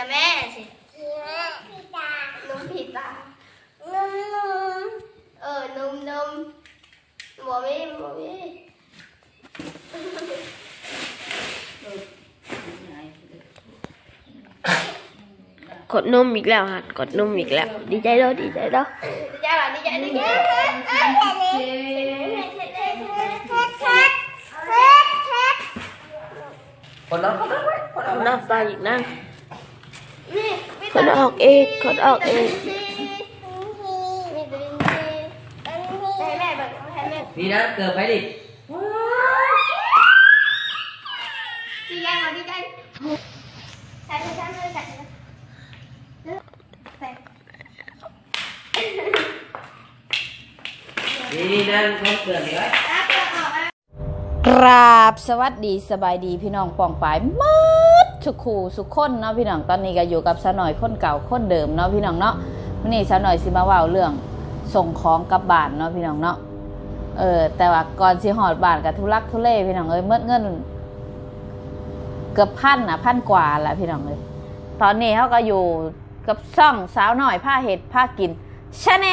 นะแม่สินมผิดตานุ่มนุ่มเออนุ่มนุ่มบ่มีบ่มีกดนมอีกแล้วฮะกดนมอีกแล้ว ดีใจเด้อดีใจเด้อดีใจว่ะดีใจดีใจคนนั้นคนนั้นไว้คนนั้นหน้าตาอีกนั่ง นี่กดออกเองกดออกเองมีตัวนี้ให้แม่เบิกให้แม่นี่นะเกิดไปดิดีใจมาดีใจใส่ใส่ใส่ใส่ใส่ใส่นี่นี่นะเขาเกิดนี่ไว้ตาเปิดออกอะกราบสวัสดีสบายดีพี่น้องปองปายหมัด สุขูสุขคนเนาะพี่น้องตอนนี้ก็อยู่กับสาวหน่อยคนเก่าคนเดิมเนาะพี่น้องเนาะวันนี้สาวหน่อยสิมาว่าเรื่องส่งของกลับบ้านเนาะพี่น้องเนาะเออแต่ว่าก่อนสิหอดบ้านกับทุลักทุเลพี่น้องเอ้ยเมื่อเงิน เกือบพันนะพันกว่าล้วพี่น้องเอ้ยตอนนี้เขาก็อยู่กับช่องสาวหน่อยผ้าเห็ดผ้ากินชาแน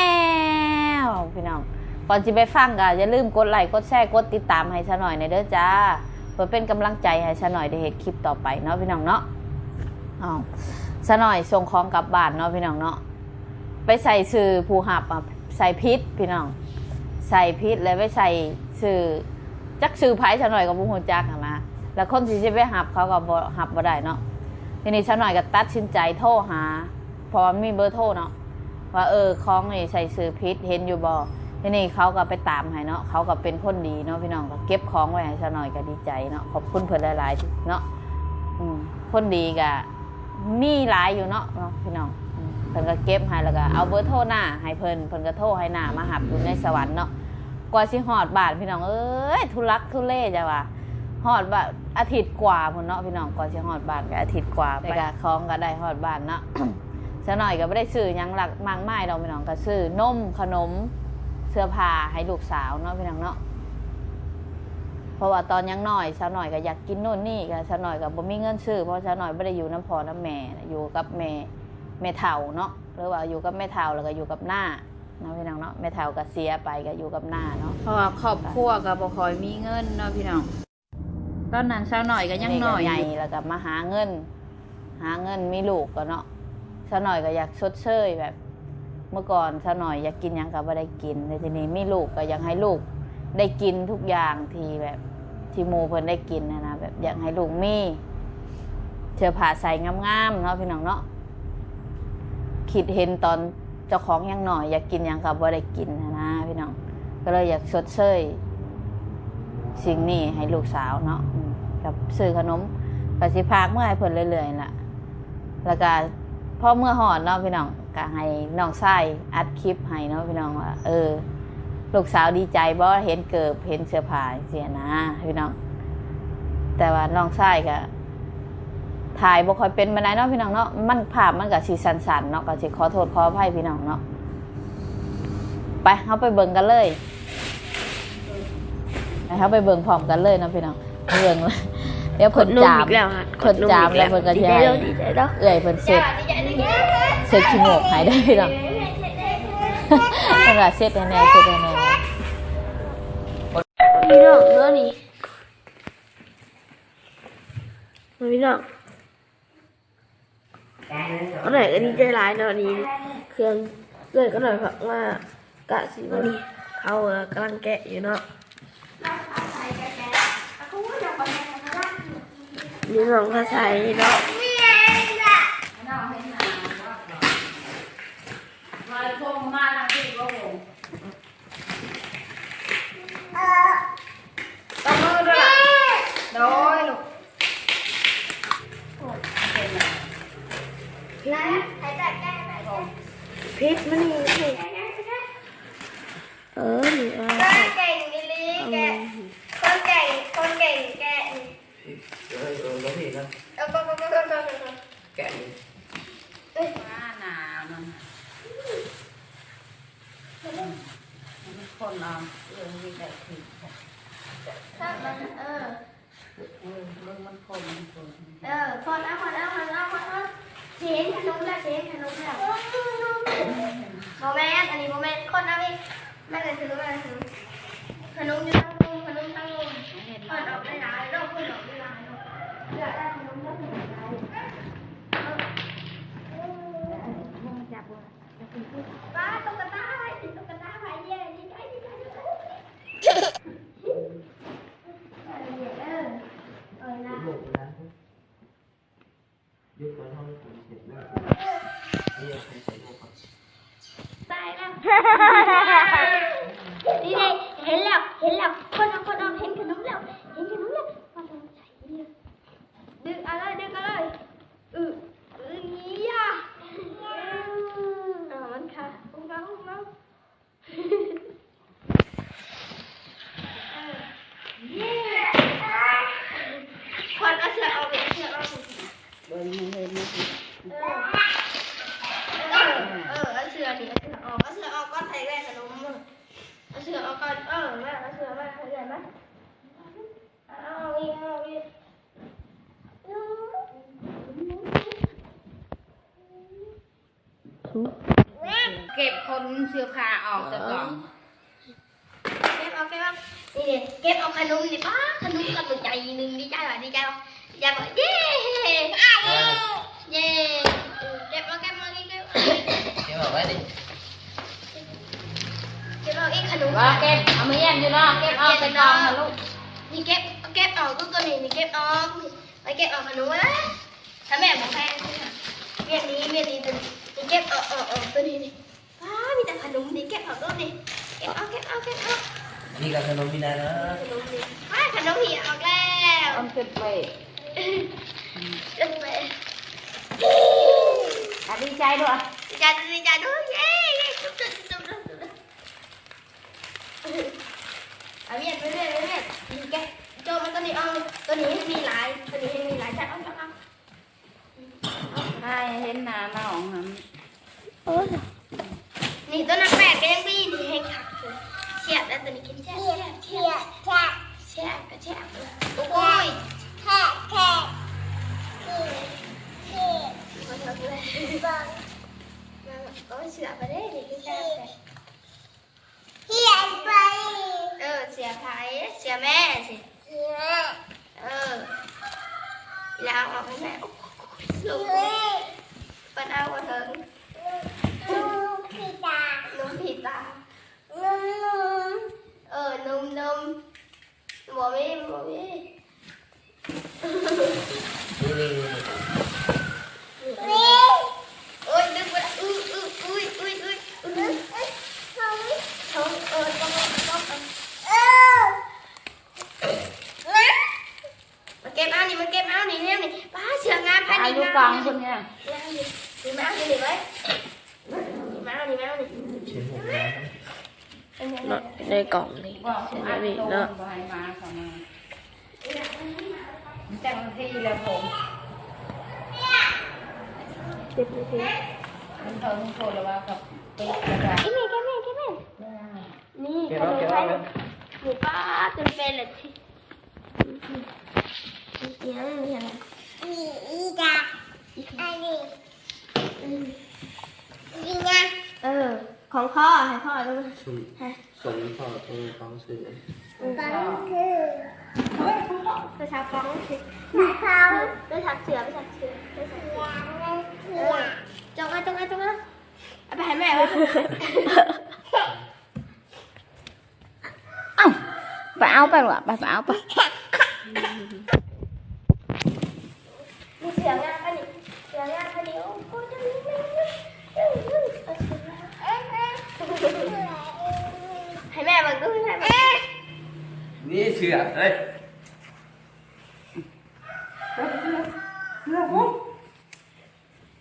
ลพี่น้องก่อนจะไปฟังก็อย่าลืมกดไลค์กดแชร์กดติดตามให้ชาหน่อยในเด้อจ้า เพื่อเป็นกำลังใจให้ชาหน่อยได้เห็นคลิปต่อไปเนาะพี่น้องเนาะอ๋อชาหน่อยส่งของกลับบ้านเนาะพี่น้องเนาะไปใส่ซื้อผู้หับอะใส่พิษพี่น้อง ใส่พิษแล้วไปใส่ซื้อจักซื้อไผ่ชาหน่อยกับผู้หูจักอะนะแล้วคนที่จะไปหับเขาก็หับบ่ได้เนาะทีนี้ชาหน่อยก็ตัดสินใจโทรหาเพราะว่ามีเบอร์โทรเนาะว่าเออของนี่ใส่ซื้อพิษเห็นอยู่บ่ ทีนี้เขาก็ไปตามให้เนาะเขาก็เป็นคนดีเนาะพี่น้องก็เก็บของไว้ให้ซะหน่อยก็ดีใจเนาะขอบคุณเพิ่นหลายๆเนาะอืมคนดีก็มีหลายอยู่เนาะเนาะพี่น้องอืมเพิ่นก็เก็บให้แล้วก็เอาเบอร์โทรหน้าให้เพิ่นเพิ่นก็โทรให้หน้ามาหับอยู่ในสวรรค์เนาะกว่าสิฮอดบ้านพี่น้องเอ้ยทุลักทุเลจ้ะว่าฮอดบ้านอาทิตย์กว่าพุ่นเนาะพี่น้องกว่าสิฮอดบ้านก็อาทิตย์กว่าไปก็ของก็ได้ฮอดบ้านเนาะซะหน่อยก็ไม่ได้ซื้อหยังหลักมากมายดอกพี่น้องก็ซื้อนมขนม เสื้อผ้าให้ลูกสาวเนาะพี่น้องเนาะเพราะว่าตอนยังน้อยสาวหน่อยก็อยากกินนู่นนี่ก็สาวหน่อยก็บ่มีเงินซื้อเพราะสาวหน่อยไม่ได้อยู่น้ำพอน้ำแม่นะอยู่กับแม่แม่เฒ่าเนาะหรือว่าอยู่กับแม่เฒ่าแล้วก็อยู่กับหน้าเนาะพี่น้องเนาะแม่เฒ่าก็เสียไปก็อยู่กับหน้าเนาะเพราะว่าครอบครัวก็บ่ค่อยมีเงินเนาะพี่น้องตอนนั้นสาวหน่อยก็ยังน้อยใหญ่อยู่แล้วก็มาหาเงิน หาเงินมีลูกก็เนาะสาวหน่อยก็อยากชดเชยแบบ เมื่อก่อนสาวหน่อยอยากกินหยังก็บ่ได้กินแต่ทีนี้มีลูกก็อยากให้ลูกได้กินทุกอย่างที่แบบที่หมูเพิ่นได้กินนะนะแบบอยากให้ลูกมีเสื้อผ้าใส่งามๆเนาะพี่น้องเนาะคิดเห็นตอนเจ้าของยังหน่อย อยากกินหยังก็บ่ได้กินนะนะพี่น้องก็เลยอยากชดเชย สิ่งนี้ให้ลูกสาวเนาะอืมกับซื้อขนมกับสิพากเมื่อให้เพิ่นเรื่อยๆล่ะ แล้วก็พ่อเมื่อหอดเนาะพี่น้อง ก็ให้น้องไส้อัดคลิปให้เนาะพี่น้องว่า เออ ลูกสาวดีใจบ่เห็นเกิบเห็นเสื้อผ้าเสียนะพี่น้อง แต่ว่าน้องไส้ก็ถ่ายบ่ค่อยเป็นมาได้เนาะพี่น้องเนาะมันภาพมันก็สิสันๆเนาะก็สิขอโทษขออภัยพี่น้องเนาะไปเฮาไปเบิ่งกันเลยเฮาไปเบิ่งพร้อมกันเลยเนาะพี่น้องเบิ่งเลย เดี๋ยวกเพิ่ดนนมจามอีกแล้วฮะกเพิ่ดนนมจามอีกแล้แล้ววเพิ่นก็ดีสิใจให้เด้อดีใจเด้อเอื้อยเพิ่นเสร็จดีใจดีใจเสร็จขี้โมกให้ได้พี่น้องเพิ่นว่าเสร็จแน่ๆเสร็จแน่พี่น้องเนื้อนี้พี่น้องก็หน่อยก็ดีใจหลายเนาะนี่เครื่องเลยก็หน่อยผักว่ากะสิวันนี้เขาเอ่อกำลังแกะอยู่เนาะ นี่น้องเขาใส่เนาะนะหายใจแก้หายใจพริกมันนี่สิเออนี่เอา คนเก่งดิลีแกคนเก่งคนเก่งแก เดี๋ยวให้เออแล้วพี่นะ เออก็ก็ก็ก็ก็ แกะนี่ หนาวนั่นคนเอาเรื่องนี้ได้ถึง ถ้ามันเออ เออเรื่องมันคนเออคนเอาคนเอาคนเอาคนเอาเสียงขนมแล้วเสียงขนมแล้วโมแมนอันนี้โมแมนคนนะพี่แม่เลยถือแม่เลยถือขนมอยู่ทั้งลุงขนมทั้งลุงคนออกไม่ได้โลกคนออกไม่ได้โลกเลือกได้ขนมทั้งหมตาไปตุ๊กตาไปเย่ดีใจดีใจดีใจเออเออนะ ลูกนะยุคตอนห้องผมเสร็จแล้วนี่ยังใครใส่ลูกก่อน ตายแล้ว นี่ไงเห็นแล้ว เห็นแล้ว คนเอาคนเอาเห็นขนมแล้ว เห็นขนมแล้วคนเอาใส่เนี่ยดึงอะไรดึงอะไรอืออือยี่อะอ่ามันค่ะอุ้งมาอุ้งมาเย้คนเอาเสือเอาไปเสือเอาไป เบิ่งให้เห็นนะสิ เออเออเออเอาเสือนี่เอาเสือออกเอาเสือออกก้อนไทยแรกขนมมึงเอาเสือออกก่อนเออแม่เอาเสือมาเข้าใจไหมเอาอีกเอาอีก เก็บคนเสื้อผ้าออกจากกล่อง เก็บเอาเก็บ เนี่ดิเก็บเอาขนมนี่ป้าขนมกับตัวใจหนึ่งดีใจว่ะดีใจว่ะดีใจว่ะเย้เย้เก็บเอาเก็บเอาอีเก็บเอาเดี๋ยวบอกไว้ดิเก็บเอาไอีกขนมว่าเก็บเอามาเยี่ยมอยู่เนาะเก็บเอาใส่กองนะลูกนี่เก็บเก็บออกตัวนี้นี่เก็บออกไปเก็บออกขนมนะถ้าแม่บอกแฟนเมียนี้เมียนี้ตัวนี้นี่เก็บออกออกออกตัวนี้นี่ป้ามีแต่ขนมนี่เก็บออกตัวนี้เก็บเอาเก็บเอาเก็บเอา นี่กับขนมพี่นายนะขนมนี่ป้าขนมหีออกแล้วเอาเก็บไว้จังเลยอะดีใจด้วยดีใจดีใจด้วยเย้เย้จุ๊บจุ๊บจุ๊บจุ๊บจุ๊บเอาเมียไปเรื่อยเรื่อยนี่แกโจมันตัวนี้เอาตัวนี้ให้มีหลายตัวนี้ให้มีหลายจัดเอาจัดเอาได้เห็นหน้าน้องนั้นนี่ตัวนั้นแปลกก็ยังมีนี่ให้ขักเลยเฉียดแล้วตัวนี้กินเฉียดเฉียดเฉียดเฉียดก็เฉียดเลยโอ้ยแค่แค่ขอโทษด้วยโอ้ยเสือไปได้ดิกินได้เออเสียไผ่เสียแม่สิเออแล้วเอาให้แม่ลูกปันเอาเถิงนุ่มผีตาเออนุ่มนุ่ม บ่มีบ่มี นี่นี่นี่ โอ้ยดึกไปอุ้ยอุ้ยอุ้ยอุ้ยอุ้ยอุ้ยท้องเออต้องต้องมาเก็บเอานี่มาเก็บเอานี่เนี่ยนี่ป้าเสืองามพัน อา นี่ ยุ มาก ลางคนเนี่ย นี่มานี่นี่ไว้นี่มานี่มานี่ เช็ดหกแล้ว เนาะในกล่องนี่ บอก เห็นไหม อัด พี่ โดน เนาะบ่ให้มาเข้ามาจังที่แล้วผมเจ็บนิดนึงมันเพิ่มโทรแล้วว่ากับปิดกระดาษแม่แม่แม่แม่นี่เก็บเอาเก็บเอาเลยหมูป้าจนเป็นเลยที่ยังยังเออของพ่อให้พ่อดูสุ่มส่งพ่อตรงกองสื่อไปชักฟ้องสิไปชักเสือไปชักเสือไปชักเสือเออจงอะจงอะจงอะเอาไปให้แม่วะเอ้าไปเอาไปหรอไปเอาไปมีเสืองามปะนี่เสืองามปะ นี่โอ้โหจะมีแม่ให้แม่มาดูให้แม่นี่เชื่อเฮ้ย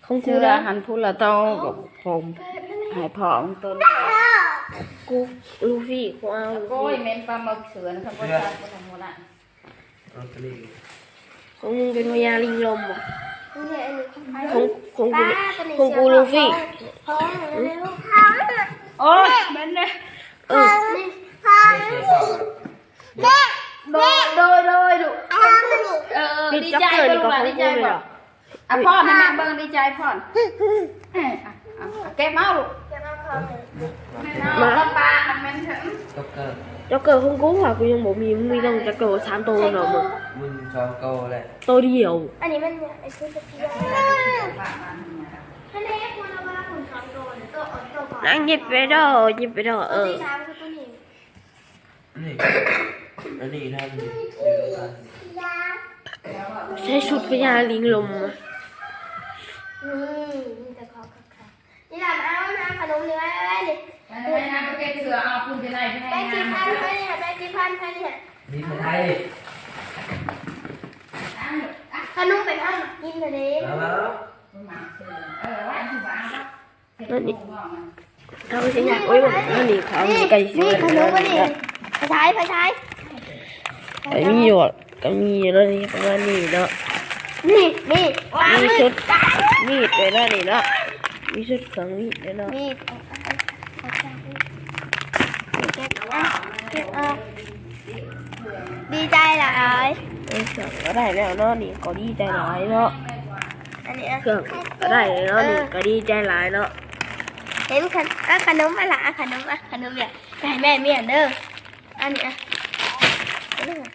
ของเชื่กูอนะหันพูดละต้องกับผมหายผองต้นกูลูฟี่กูเอาลูโก้ยฟี่เมนปลาหมึกเสือนครับว่าจับมาทำหมดอะลอตเตอรี่ของมึงเป็นพญาลิงลมเหรอนี่อันนี้ของใครของของกูป้าตัวนี้ของกูลูฟี่พ่อเร็วพ่อโอ้ยเมนเนี่ยเออ พ่อไม่ใช่พ่อ แม่โดยโดยโดยดูเออปิดดีจับใจเกินบ่กับลูกของดีกูใจเลยเหบ่รออะพ่อนให้แม่เบิ่งดีใจพ่อนเอ้ยอะอะอะเก็บเอาลูกจะมาขอหนึ่งมาลำปางมันแม่นเถอะก็เกิดเจ้าเกิดของกูค่ะกูยังบอกมีมึงมีต้องจะเกิดสามตัวเนาะมึงมึงชอบโกแหละตัวเดียวอันนี้มันเนี่ยไอ้ซื้อตะเกียบถ้าเล็กคุณเอามาคุณสองตัวเนี่ยตัวอ่อนตัวก่อนนั่งหยิบไปเด้อหยิบไปเด้อเอตัวอที่สามคือตัวนี้ นี่ อันนี้ท่านใช้ชุดพญาลิงลมอะอืมมีแต่ขอค่ะค่ะนี่หลานเอานะขนมเนื้อไว้ดิไปไหนนะไปเก็บเสือเอาคุณไปไหนไปไหนแป้งจีนพันไปเนี่ยแป้งจีพันไปเนี่ยนี่เป็นไทยขนมเป็นห้งกินเลยดิเอาแล้วนั่นนี่เขาใช้ยากโอ้ยมันนั่นนี่เขามีไก่เสืนี่ขนมก็นี่ ปใช้ไปใช้ไก่มีหยดก็มีแล้วนี่ประมาณนี้เนาะนี่นี่มีชุดมีดเลยนะนี่เนาะมีชุดเครื่องมีดเลยเนาะนี่เก็บเอาเก็บเอาดีใจหลายเออเครื่องก็ได้แล้วเนาะนี่ก็ดีใจหลายเนาะอันนี้เครื่องก็ได้แล้วเนาะนี่ก็ดีใจหลายเนาะเห็นขนอะขนมอะไรอะขนมอะขนมเนี่ยไปให้แม่เมียนเด้อ อันนี้อะ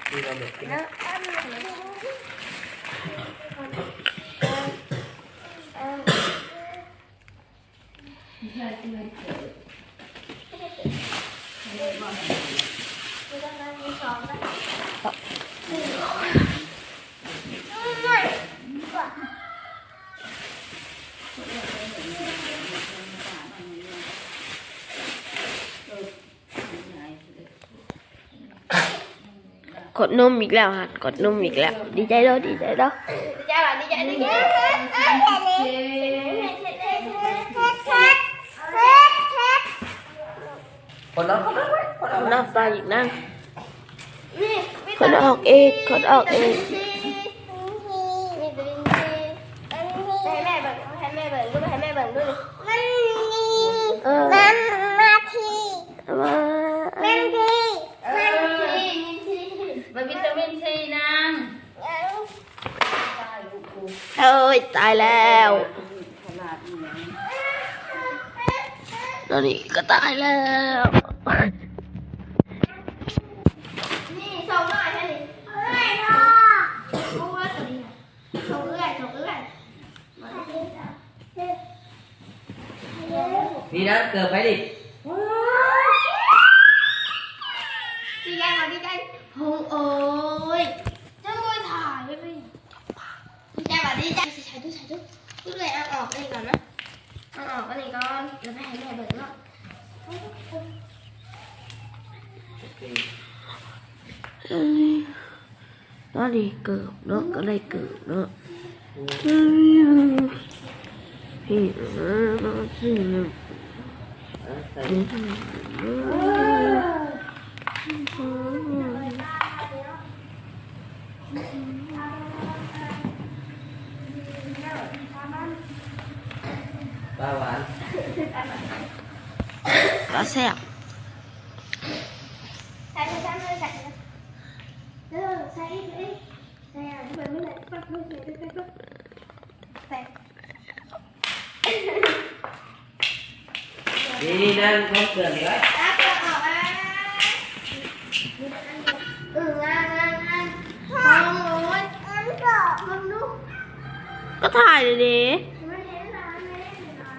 ที่เราเด็กกิน แล้วอันนี้เกดนมอีกแล้วฮะกดนมอีกแล้ว ดีใจเด้วดีใจเด้วดีใจว่ะดีใจดีใจคนนั้นคนนั้นไว้คนนั้นน้ำตาอีกนั่งคนออกเองคนออกเอง มีตัวนี้ให้แม่เบิ่งให้แม่เบิ่งดูให้แม่เบิ่งดูมันมี เออ มันมาที มา มันทีมันทีมันที มันวิตามินซีนาง เอ้ยตายแล้วตอนนี้ก็ตายแล้ว นี่ส่งหน่อยให้ดิเอ้ยพ่อรู้ว่าตัวนี้ส่งเอื้อยส่งเอื้อยมาดิจ้ะนี่นะเกิดไปดิดีใจมาดีใจโอ้โอ้ยจะมวยถ่ายไปไหมดีใจมาดีใจใส่ดูใส่ดูพูดเลยเอาออกนี่ก่อนนะเอาออกอันนี้ก่อนแล้วไป ให้แม่เบิ่งเนาะตอนนี้เกิดเนาะก็ได้เกิดเนาะพี่เออสิ ใส่ ปลาหวาน ก็แซ่บ ใส่ใส่ใส่ใส่ใส่เออใส่ใส่ใส่อะไรเปิดไม่ได้ปั๊บไม่ใส่ใส่ใส่ใส่ นี่นี่นั่งพร้อมเกิดเลย อะเปิดออกอะเออ งานงานงานโอ้ยอันก็มึงดูก็ถ่ายเลยดิไม่เห็นร้านไม่เห็นร้าน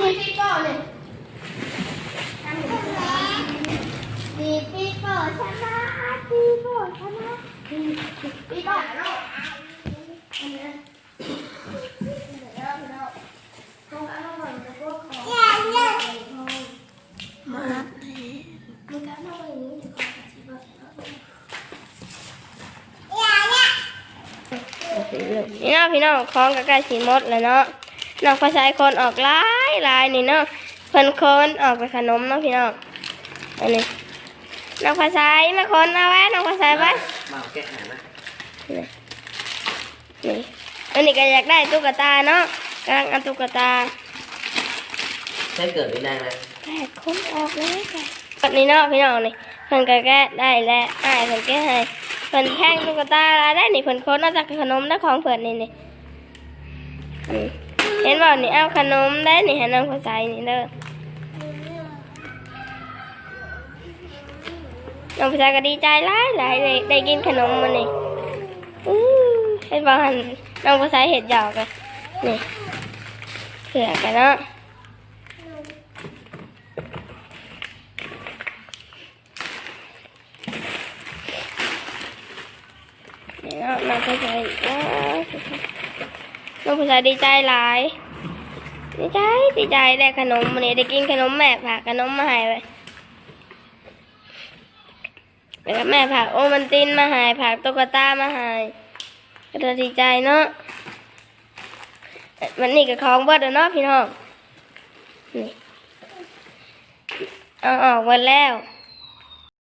นี่พี่ก่อนเลย ดีพี่ก่อนชนะพี่ก่อนชนะพี่ก่อนลูกอันนี้เดี๋ยวเดี๋ยวตรงนั้นเราเหมือนจะพวกของมามึงกันเอาไปนี้เดี๋ยวขอสิบนี่เนาะพี่น้องคล้องกับไก่สีมดแล้วเนาะน้องภาษาคนออกลายลายนี่เนาะเพิ่นคนออกไปขนมเนาะพี่น้องอันนี้ น้องภาษามาคนเอาไว้น้องภาษาไว้มาแกะหานะนี่อันนี้ก็อยากได้ตุ๊กตาเนาะกำลังเอาตุ๊กตาใช้เกิดหรือนางนะแปดคนออกเลยค่ะตอนนี้เนาะพี่น้องนี่เพิ่นก็แก้ได้แล้วอ้ายเพิ่นแก้ให้เพิ่นแท่งตุ๊กตาลายได้นี่เพิ่นคนเอาจากขนมได้ของเพิ่นนี่นี่นี่เห็นบอกนี่เอาขนมได้นี่ให้น้องผู้ชายนี่เด้อ น้องผู้ชายก็ดีใจหลายหลายได้ได้กินขนมมานี่อู้เห็นบอกหันน้องผู้ชายเห็ดหยอกกันนี่เผื่อกันเนาะนี่เนาะน้องผู้ชายน้องผู้ชายดีใจหลายดีใจดีใจได้ขนมวันนี้ได้กินขนมแม่ผักขนมมาให้เล แล้วแม่ผักโอมันตินมาหายผักตุ๊กตามาหายก็ดีใจเนาะมันนี่ก็ของเบิดแล้วเนาะพี่น้องนี่เอาออกหมดแล้ว